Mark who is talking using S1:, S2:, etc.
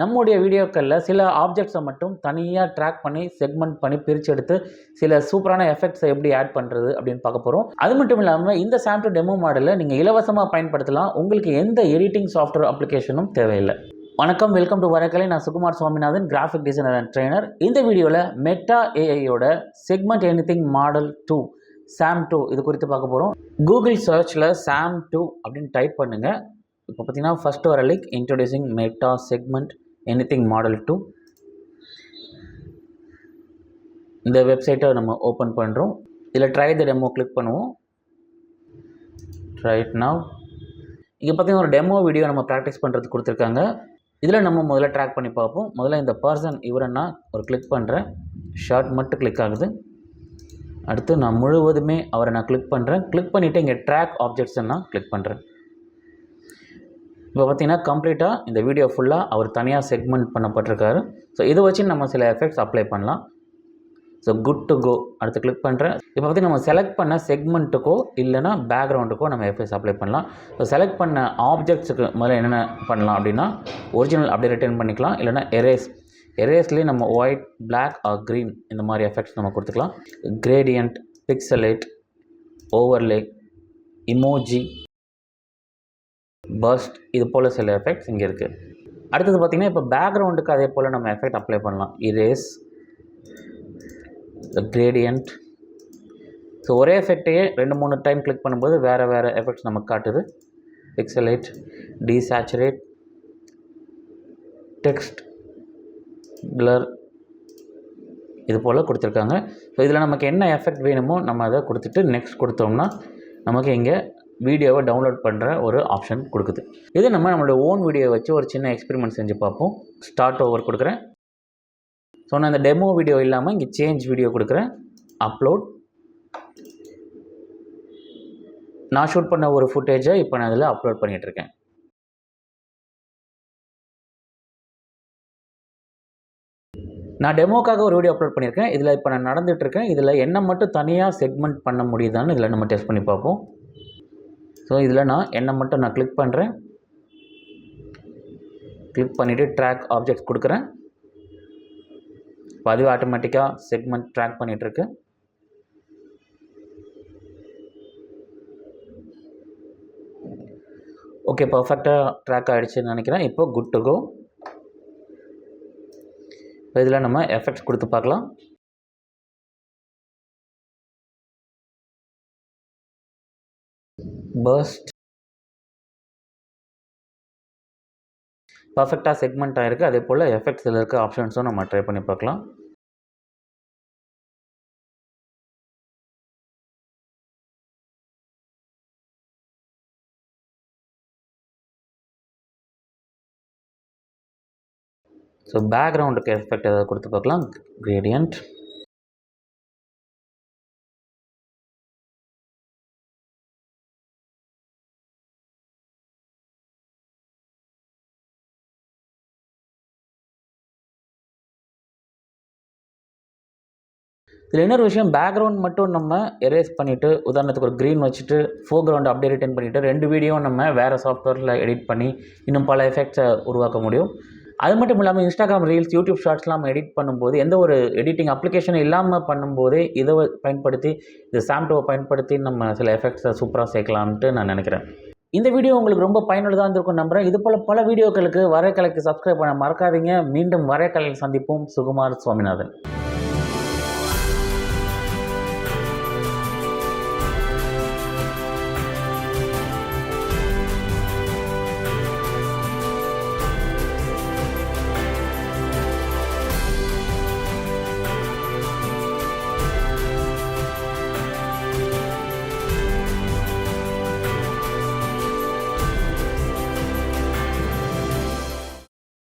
S1: நம்முடைய வீடியோக்களில் சில ஆப்ஜெக்ட்ஸை மட்டும் தனியாக ட்ராக் பண்ணி செக்மெண்ட் பண்ணி பிரித்து எடுத்து சில சூப்பரான எஃபெக்ட்ஸை எப்படி ஆட் பண்ணுறது அப்படின்னு பார்க்க போகிறோம் அது மட்டும் இல்லாமல் இந்த சாம்டு டெமோ மாடலில் நீங்கள் இலவசமாக பயன்படுத்தலாம். உங்களுக்கு எந்த எடிட்டிங் சாஃப்ட்வேர் அப்ளிகேஷனும் தேவையில்லை. வணக்கம் வெல்கம் டு வரக்கலை நான் Sukumar Swaminathan graphic designer and trainer இந்த வீடியோவில் meta ஏஐயோட segment anything model two SAM two இது குறித்து பார்க்க போகிறோம் கூகுள் சர்ச்சில் சாம் டூ அப்படின்னு டைப் பண்ணுங்கள் இப்போ பார்த்தீங்கன்னா ஃபஸ்ட் வர link introducing Meta segment anything model two இந்த வெப்சைட்டை நம்ம ஓப்பன் பண்ணுறோம் இதில் ட்ரை த டெமோ கிளிக் பண்ணுவோம். ரைட் நவ் இங்கே பார்த்தீங்கன்னா ஒரு டெமோ வீடியோ நம்ம ப்ராக்டிஸ் பண்ணுறதுக்கு கொடுத்துருக்காங்க. இதில் நம்ம முதல்ல ட்ராக் பண்ணி பார்ப்போம். முதல்ல இந்த பர்சன் இவரன்னா ஒரு கிளிக் பண்ணுறேன் ஷார்ட் மட்டும் கிளிக் ஆகுது. அடுத்து நான் முழுவதுமே அவரை நான் கிளிக் பண்ணுறேன் கிளிக் பண்ணிவிட்டு இங்கே ட்ராக் ஆப்ஜெக்ட்ஸை நான் கிளிக் பண்ணுறேன் இப்போ பார்த்திங்கன்னா கம்ப்ளீட்டாக இந்த வீடியோ ஃபுல்லாக அவர் தனியாக செக்மெண்ட் பண்ணப்பட்டிருக்காரு. ஸோ இதை வச்சு நம்ம சில எஃபெக்ட்ஸ் அப்ளை பண்ணலாம். ஸோ குட் டு கோ அடுத்து கிளிக் பண்ணுறேன் இப்போ பார்த்தி நம்ம செலக்ட் பண்ண செக்மெண்ட்டுக்கோ இல்லைனா பேக்ரவுண்டுக்கோ நம்ம எஃபெக்ட்ஸ் அப்ளை பண்ணலாம். ஸோ செலக்ட் பண்ண ஆப்ஜெக்ட்ஸுக்கு முதல்ல என்னென்ன பண்ணலாம் அப்படின்னா ஒரிஜினல் அப்படியே ரிட்டர்ன் பண்ணிக்கலாம். இல்லைனா எரேஸ் எரேஸ்லேயே நம்ம ஒயிட் பிளாக் ஆர் க்ரீன் இந்த மாதிரி எஃபெக்ட்ஸ் நம்ம கொடுத்துக்கலாம். Gradient pixelate overlay emoji burst இது போல் சில எஃபெக்ட்ஸ் இங்கே இருக்குது அடுத்தது பார்த்திங்கன்னா இப்போ பேக்ரவுண்டுக்கு அதே போல் நம்ம எஃபெக்ட் அப்ளை பண்ணலாம். இரேஸ் கிரேடியண்ட் ஸோ ஒரே எஃபெக்டையே ரெண்டு மூணு டைம் கிளிக் பண்ணும்போது வேறு வேறு எஃபெக்ட்ஸ் நமக்கு காட்டுது. பிக்சலேட் டீசேச்சுரேட் டெக்ஸ்ட் பிளர் இது போல் கொடுத்துருக்காங்க. ஸோ இதில் நமக்கு என்ன எஃபெக்ட் வேணுமோ நம்ம அதை கொடுத்துட்டு நெக்ஸ்ட் கொடுத்தோம்னா நமக்கு இங்கே வீடியோவை டவுன்லோட் பண்ணுற ஒரு ஆப்ஷன் கொடுக்குது. இது நம்ம நம்மளோட ஓன் வீடியோ வச்சு ஒரு சின்ன எக்ஸ்பெரிமெண்ட் செஞ்சு பார்ப்போம். ஸ்டார்ட் ஓவர் கொடுக்குறேன். ஸோ நான் இந்த டெமோ வீடியோ இல்லாமல் இங்கே சேஞ்ச் வீடியோ கொடுக்குறேன். அப்லோட் நான் ஷூட் பண்ண ஒரு ஃபுட்டேஜை இப்போ நான் இதில் அப்லோட் பண்ணிகிட்ருக்கேன் நான் டெமோக்காக ஒரு வீடியோ அப்லோட் பண்ணியிருக்கேன் இதில் இப்போ நான் நடந்துகிட்ருக்கேன் இதில் என்ன மட்டும் தனியாக செக்மெண்ட் பண்ண முடியுதான்னு இதில் நம்ம டெஸ்ட் பண்ணி பார்ப்போம். ஸோ இதில் நான் என்னை மட்டும் நான் கிளிக் பண்ணுறேன் கிளிக் பண்ணிவிட்டு ட்ராக் ஆப்ஜெக்ட்ஸ் கொடுக்குறேன். இப்போ அதுவே ஆட்டோமேட்டிக்காக செக்மெண்ட் ட்ராக் பண்ணிகிட்ருக்கு ஓகே பர்ஃபெக்டாக ட்ராக் ஆகிடுச்சுன்னு நினைக்கிறேன். இப்போ குட் டு கோ இப்போ இதில் நம்ம எஃபெக்ட்ஸ் கொடுத்து பார்க்கலாம். பர்ஸ்ட் பர்ஃபெக்டாக செக்மெண்ட் ஆகிருக்கு அதே போல் எஃபெக்ட்ஸில் இருக்க ஆப்ஷன்ஸும் நம்ம ட்ரை பண்ணி பார்க்கலாம். ஸோ பேக்ரவுண்டுக்கு எஃபெக்ட் ஏதாவது கொடுத்து பார்க்கலாம். கிரேடியன்ட் இதில் இன்னொரு விஷயம் பேக்ரவுண்ட் மட்டும் நம்ம எரேஸ் பண்ணிவிட்டு உதாரணத்துக்கு ஒரு க்ரீன் வச்சுட்டு ஃபோர் கிரவுண்ட் அப்படியே ரிட்டன் பண்ணிவிட்டு ரெண்டு வீடியோவும் நம்ம வேறு சாஃப்ட்வேரில் எடிட் பண்ணி இன்னும் பல எஃபெக்ட்ஸை உருவாக்க முடியும். அது மட்டும் இல்லாமல் இன்ஸ்டாகிராம் ரீல்ஸ் யூடியூப் ஷார்ட்ஸ்லாம் நம்ம எடிட் பண்ணும்போது எந்த ஒரு எடிட்டிங் அப்ளிகேஷனும் இல்லாமல் பண்ணும்போதே இதை பயன்படுத்தி இந்த சாம்டோவை பயன்படுத்தி நம்ம சில எஃபெக்ட்ஸை சூப்பராக சேர்க்கலாம்ட்டு நான் நினைக்கிறேன். இந்த வீடியோ உங்களுக்கு ரொம்ப பயனுள்ளதாக இருந்திருக்கும் நம்புகிறேன் இது போல் பல வீடியோக்களுக்கு வரைக்கலைக்கு சப்ஸ்கிரைப் பண்ண மறக்காதீங்க. மீண்டும் வரைக்கலையில் சந்திப்போம். சுகுமார் சுவாமிநாதன்.